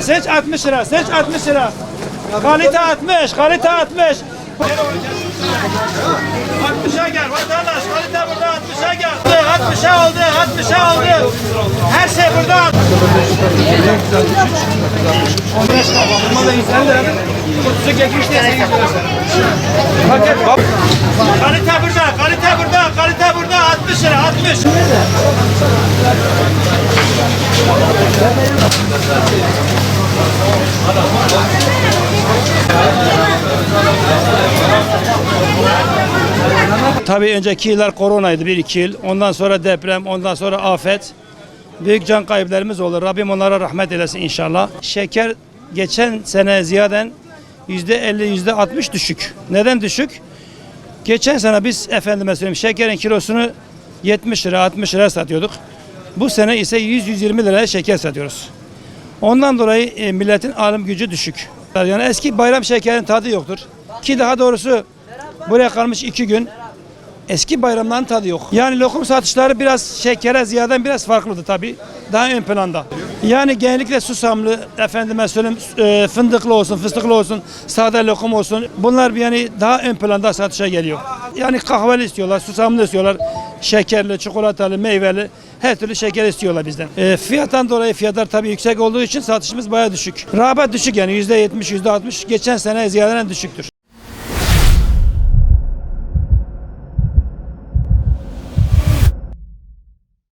Seç 60 lira, seç 60 lira. Kalite 60, kalite 60. 60'a gel vatandaş, kalite burada 60'a gel. 60'a oldu, 60'a oldu. Her şey burada. 15 kapatma da insan da. Kutusu geçmiş diye 8 lira. Paket. Kalite burada, kalite burada, kalite burada 60 lira, 60. Tabii önceki yıllar koronaydı bir iki yıl. Ondan sonra deprem, ondan sonra afet. Büyük can kaybılarımız olur. Rabbim onlara rahmet eylesin inşallah. Şeker geçen sene ziyaden yüzde 50 yüzde 60 düşük. Neden düşük? Geçen sene biz efendime söyleyeyim şekerin kilosunu 70 lira 60 lira satıyorduk. Bu sene ise 100-120 liraya şeker satıyoruz. Ondan dolayı e, milletin alım gücü düşük. Yani eski bayram şekerin tadı yoktur. Ki daha doğrusu buraya kalmış iki gün eski bayramların tadı yok. Yani lokum satışları biraz şekere ziyaden biraz farklıdır tabi. Daha ön planda. Yani genellikle susamlı, efendime söyleyeyim e, fındıklı olsun, fıstıklı olsun, sade lokum olsun. Bunlar yani daha ön planda satışa geliyor. Yani kahveli istiyorlar, susamlı istiyorlar. Şekerli, çikolatalı, meyveli her türlü şeker istiyorlar bizden. E, fiyattan dolayı fiyatlar tabii yüksek olduğu için satışımız bayağı düşük. Rağbet düşük yani %70, %60 geçen sene ziyadenen düşüktür.